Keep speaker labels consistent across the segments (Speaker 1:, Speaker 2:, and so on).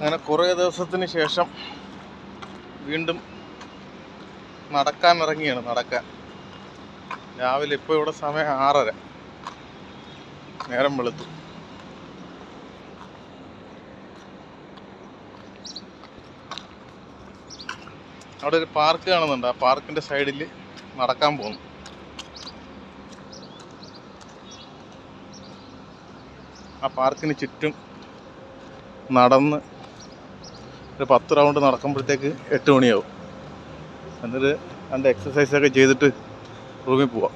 Speaker 1: അങ്ങനെ കുറേ ദിവസത്തിന് ശേഷം വീണ്ടും നടക്കാൻ ഇറങ്ങിയാണ് നടക്കാൻ. രാവിലെ ഇപ്പോൾ ഇവിടെ സമയം ആറര. നേരം വെളുത്തു. അവിടെ ഒരു പാർക്ക് കാണുന്നുണ്ട്. ആ പാർക്കിന്റെ സൈഡിൽ നടക്കാൻ പോകുന്നു. ആ പാർക്കിന് ചുറ്റും നടന്ന് ഒരു പത്ത് റൗണ്ട് നടക്കുമ്പോഴത്തേക്ക് എട്ട് മണിയാവും. എന്നിട്ട് രണ്ട് എക്സസൈസൊക്കെ ചെയ്തിട്ട് റൂമിൽ പോവാം.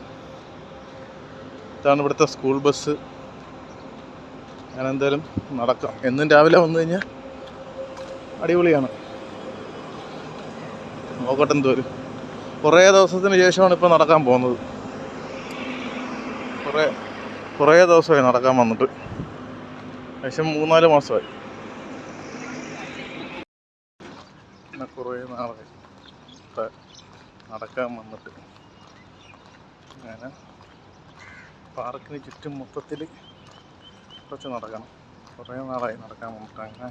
Speaker 1: ഇതാണ് ഇവിടുത്തെ സ്കൂൾ ബസ് ഞാൻ എന്തായാലും നടക്കാം. എന്നും രാവിലെ വന്നു കഴിഞ്ഞാൽ അടിപൊളിയാണ്. നോക്കട്ടെ എന്തോരും. കുറേ ദിവസത്തിന് ശേഷമാണ് ഇപ്പോൾ നടക്കാൻ പോകുന്നത്. കുറേ കുറേ ദിവസമായി നടക്കാൻ വന്നിട്ട്. ഏകദേശം മൂന്നാൽ മാസമായി പിന്നെ കുറേ നാളായി ഇപ്പം നടക്കാൻ വന്നിട്ട്. അങ്ങനെ പാർക്കിന് ചുറ്റും മൊത്തത്തിൽ കുറച്ച് നടക്കണം. കുറേ നാളായി നടക്കാൻ വന്നിട്ട് അങ്ങനെ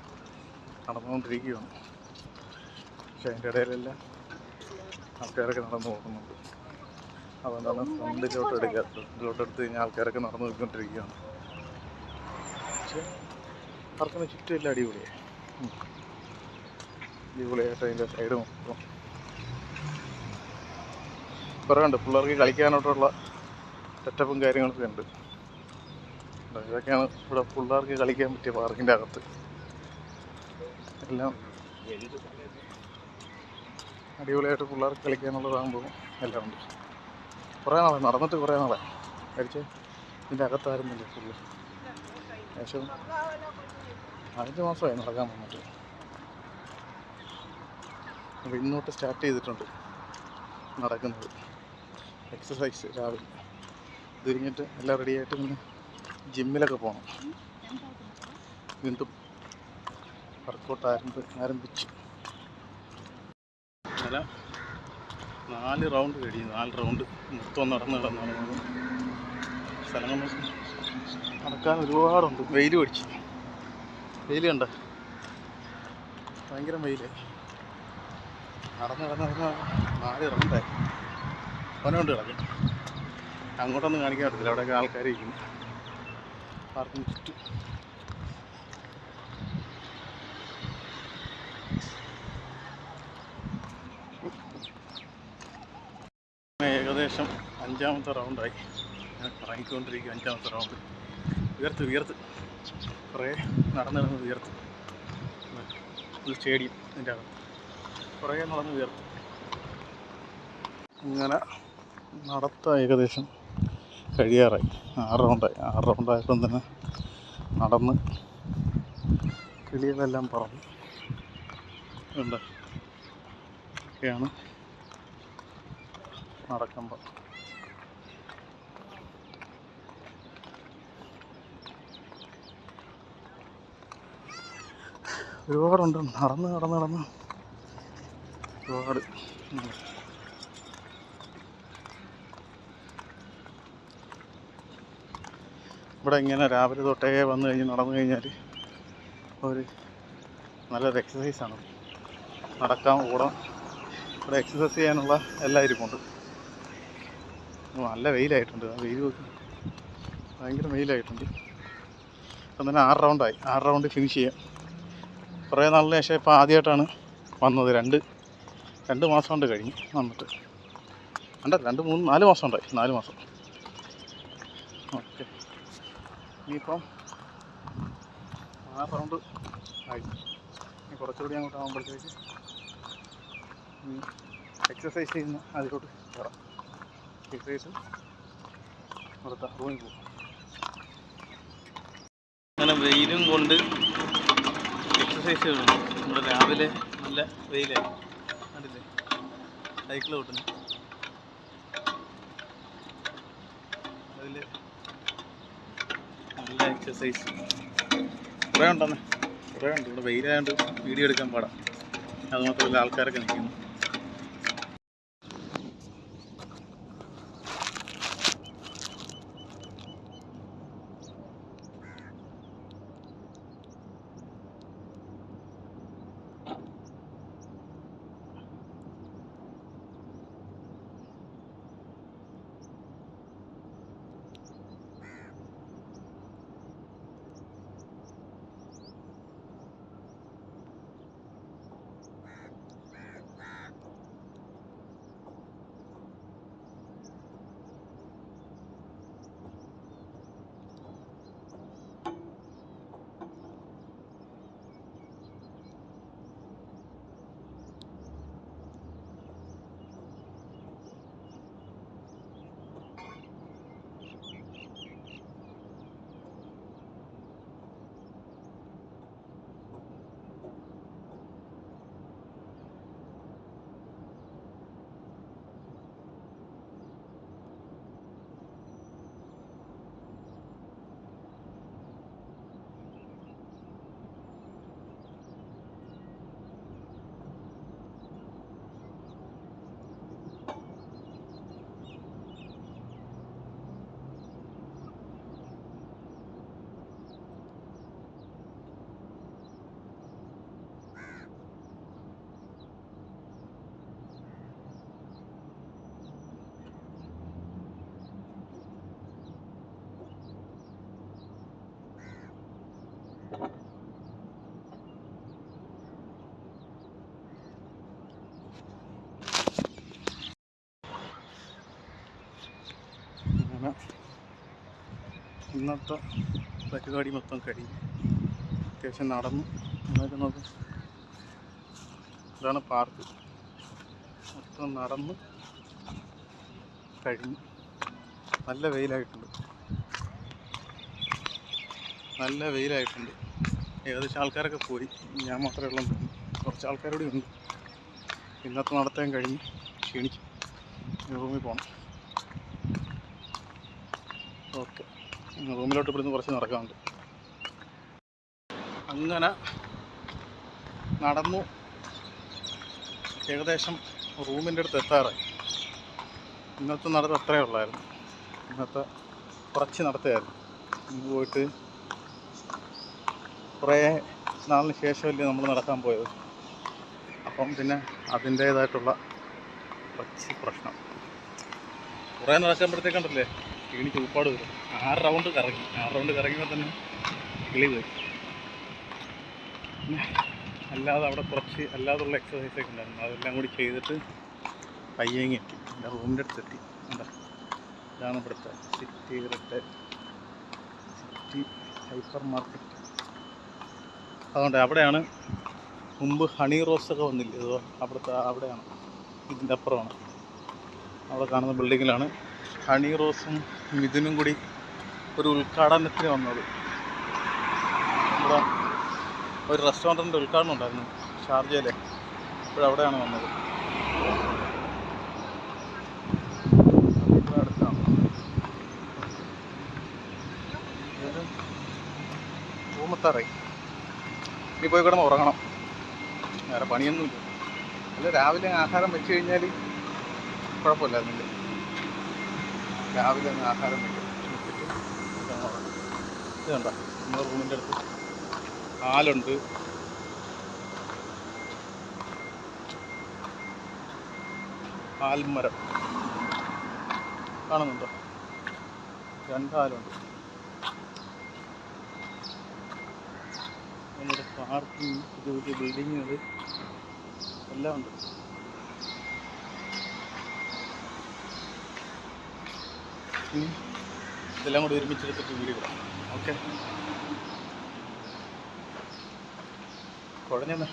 Speaker 1: നടന്നുകൊണ്ടിരിക്കുകയാണ്. പക്ഷെ അതിന്റെ ഇടയിലെല്ലാം ആൾക്കാരൊക്കെ നടന്നു പോകുന്നുണ്ട്. അതുകൊണ്ടാണ് ഫ്രണ്ടിലോട്ട് എടുക്കാത്തത് ഫ്രണ്ടിലോട്ട് എടുത്ത് കഴിഞ്ഞാൽ ആൾക്കാരൊക്കെ നടന്നു പോയിക്കൊണ്ടിരിക്കുകയാണ്. പക്ഷേ പാർക്കിന് ചുറ്റും എല്ലാം അടിപൊളിയായി. അടിപൊളിയായിട്ട് അതിന്റെ സൈഡ് മൊത്തം കുറേ ഉണ്ട്. പിള്ളേർക്ക് കളിക്കാനായിട്ടുള്ള സെറ്റപ്പും കാര്യങ്ങളൊക്കെ ഉണ്ട്. ഉണ്ട്. ഇതൊക്കെയാണ് ഇവിടെ പിള്ളേർക്ക് കളിക്കാൻ പറ്റിയ പാർക്കിന്റെ അകത്ത്. എല്ലാം അടിപൊളിയായിട്ട് പിള്ളേർക്ക് കളിക്കാനുള്ളതാകുമ്പോൾ എല്ലാം ഉണ്ട്. കുറേ നാളെ നടന്നിട്ട് കുറേ നാളെ കഴിച്ച് ഇതിന്റെ അകത്തായിരുന്നില്ല ഫുള്ള് ഏകദേശം അഞ്ച് മാസമായി നടക്കാൻ വന്നിട്ട്. അപ്പോൾ ഇന്നോട്ട് സ്റ്റാർട്ട് ചെയ്തിട്ടുണ്ട്. നടക്കുന്നത്. എക്സസൈസ് രാവിലെ. ഇത് കഴിഞ്ഞിട്ട് എല്ലാം റെഡിയായിട്ട് പിന്നെ ജിമ്മിലൊക്കെ പോകണം വീണ്ടും വർക്കൗട്ട് ആരംഭ ആരംഭിച്ചു. അല്ല നാല് റൗണ്ട് കഴിയും നാല് റൗണ്ട് മൊത്തം നടന്ന് നടന്നത് സ്ഥലങ്ങൾ നടക്കാൻ ഒരുപാടുണ്ട്. വെയിൽ പിടിച്ച്. വെയിൽ കണ്ട? ഭയങ്കര വെയിലായി നടന്ന് നടന്ന് നടന്ന് നാല് അവനുണ്ട് കിടക്കും അങ്ങോട്ടൊന്നും കാണിക്കാൻ പറ്റത്തില്ല. അവിടെയൊക്കെ ആൾക്കാർ ഇരിക്കുന്നു പാർക്കിന് ചുറ്റും. ഏകദേശം അഞ്ചാമത്തെ റൗണ്ടായി. ഞാൻ ഇറങ്ങിക്കൊണ്ടിരിക്കും അഞ്ചാമത്തെ റൗണ്ട്. ഉയർത്ത് ഉയർത്ത്. കുറേ നടന്ന് നടന്ന് ഉയർത്ത്. ഒരു സ്റ്റേഡിയം ഇതിന്റെ അകത്ത്. കുറേ നടന്ന് ഉയർത്ത് ഇങ്ങനെ നടത്ത ഏകദേശം കഴിയാറായി. ആറ് റൗണ്ടായി ആറ് റൗണ്ടായപ്പം തന്നെ നടന്ന് കിളികളെല്ലാം പറന്നു ഉണ്ട് ഒക്കെയാണ് നടക്കുമ്പോൾ ഒരുപാടുണ്ട്. നടന്ന് നടന്ന് നടന്ന് ഒരുപാട്. ഇവിടെ ഇങ്ങനെ രാവിലെ തൊട്ടേ വന്നു കഴിഞ്ഞ് നടന്നു കഴിഞ്ഞാൽ ഒരു നല്ലൊരു എക്സസൈസാണ് നടക്കാം ഓടാം. ഇവിടെ എക്സസൈസ് ചെയ്യാനുള്ള എല്ലാ ഇരിപ്പുണ്ട്. നല്ല വെയിലായിട്ടുണ്ട്. ആ വെയിൽ നോക്കി. ഭയങ്കര വെയിലായിട്ടുണ്ട്. അപ്പം തന്നെ ആറ് റൗണ്ടായി ആറ് റൗണ്ട് ഫിനിഷ് ചെയ്യാം. കുറേ നാളിന് ശേഷം ഇപ്പോൾ ആദ്യമായിട്ടാണ് വന്നത് രണ്ട്. രണ്ട് മാസം കൊണ്ട് കഴിഞ്ഞു വന്നിട്ട്. അല്ല രണ്ട് മൂന്ന് നാല് മാസം ഉണ്ടായി നാല് മാസം. ഓക്കെ. ഇനിയിപ്പം ആ റൗണ്ട് ആയി. ഇനി കുറച്ചുകൂടി അങ്ങോട്ട് ആകുമ്പോഴത്തേക്ക് എക്സസൈസ് ചെയ്യുന്ന അതിലോട്ട് കയറാം എക്സസൈസ് ഇവിടുത്തെ റൂമിൽ പോകും അങ്ങനെ വെയിലും കൊണ്ട് എക്സസൈസ് ചെയ്യണം നമ്മുടെ രാവിലെ നല്ല വെയിലായി സൈക്കിൾ ഓട്ടുന്നു അതിൽ നല്ല എക്സസൈസ് കുറേ ഉണ്ടെന്ന്? കുറേ ഉണ്ട്. ഇവിടെ വെയിലായതുകൊണ്ട് വീഡിയോ എടുക്കാൻ പാടാം. അതുമാത്രമല്ല ആൾക്കാരൊക്കെ നിൽക്കുന്നു ഇന്നത്തെ പരിപാടി മൊത്തം കഴിഞ്ഞു അത്യാവശ്യം നടന്നു. നന്നായിട്ട് നോക്കും. ഇതാണ് പാർക്ക്. മൊത്തം നടന്നു കഴിഞ്ഞു. നല്ല വെയിലായിട്ടുണ്ട്. നല്ല വെയിലായിട്ടുണ്ട്. ഏകദേശം ആൾക്കാരൊക്കെ പോയി. ഞാൻ മാത്രമേ ഉള്ളൂ. കുറച്ച് ആൾക്കാരോട് ഉണ്ട്. ഇന്നത്തെ നടത്താൻ കഴിഞ്ഞു. ക്ഷീണിച്ചു. ഭൂമി പോകണം ഓക്കെ. റൂമിലോട്ട് ഇവിടുന്ന് കുറച്ച് നടക്കാനുണ്ട്. അങ്ങനെ നടന്നു. ഏകദേശം റൂമിന്റെ അടുത്ത് എത്താറായി. ഇന്നത്തെ നടത്തം അത്രയേ ഉള്ളായിരുന്നു. ഇന്നത്തെ കുറച്ച് നടത്തുകയായിരുന്നു ഇന്ന് പോയിട്ട് കുറേ നാളിന് ശേഷമല്ലേ നമ്മൾ നടക്കാൻ പോയത്. അപ്പം പിന്നെ അതിന്റേതായിട്ടുള്ള കുറച്ച് പ്രശ്നം. കുറേ നടക്കുമ്പോഴത്തേക്കുണ്ടല്ലേ കിളി ചൂപ്പാട് വരും. ആറ് റൗണ്ട് കറങ്ങി. ആറ് റൗണ്ട് കറങ്ങിയപ്പോൾ തന്നെ കിളി പോയി. അല്ലാതെ അവിടെ കുറച്ച് അല്ലാതുള്ള എക്സസൈസ് ഒക്കെ ഉണ്ടായിരുന്നു. അതെല്ലാം കൂടി ചെയ്തിട്ട് പയ്യങ്ങി എത്തി. എന്റെ റൂമിന്റെ അടുത്ത് എത്തി എന്താ ഇതാണ് ഇവിടുത്തെ സിറ്റി ഇവിടുത്തെ സിറ്റി ഹൈപ്പർ മാർക്കറ്റ് അതുകൊണ്ട് അവിടെയാണ് മുമ്പ് ഹണി റോസ് ഒക്കെ വന്നില്ലേ? അതോ അവിടുത്തെ അവിടെയാണ്. ഇതിന്റെ അപ്പുറമാണ്. അവിടെ കാണുന്ന ബിൽഡിങ്ങിലാണ് ഹണി റോസും മിഥുനും കൂടി ഒരു ഉദ്ഘാടനത്തിന് വന്നത്. ഇവിടെ ഒരു റെസ്റ്റോറന്റിന്റെ ഉദ്ഘാടനം ഉണ്ടായിരുന്നു ഷാർജയിലെ. ഇപ്പോഴവിടെയാണ് വന്നത്. ഇനി പോയി കിടന്ന് ഉറങ്ങണം. വേറെ പണിയൊന്നുമില്ല. അല്ല രാവിലെ ആഹാരം വെച്ച് കഴിഞ്ഞാൽ കുഴപ്പമില്ലായിരുന്നില്ല? രാവിലെ ഒന്ന് ആഹാരം വെക്കും വെച്ചിട്ട് ഇത് കണ്ടോ? നമ്മുടെ റൂമിന്റെ അടുത്ത് ആലുണ്ട് ആൽമരം കാണുന്നുണ്ടോ? രണ്ടാലുണ്ട്. നമ്മുടെ പാർക്കിംഗ് പുതിയ പുതിയ ബിൽഡിങ്ങുകൾ എല്ലാം ഉണ്ട്. ഇതെല്ലാം കൂടി ഒരുമിച്ചെടുത്തിട്ട് വീഡിയോ ഇടാം ഓക്കെ. കുഴഞ്ഞെന്നേ.